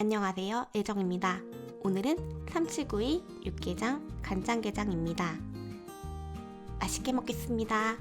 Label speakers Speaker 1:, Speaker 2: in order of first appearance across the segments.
Speaker 1: 안녕하세요. 애정입니다. 오늘은 삼치구이, 육개장, 간장게장입니다. 맛있게 먹겠습니다.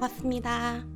Speaker 1: 잘 먹었습니다.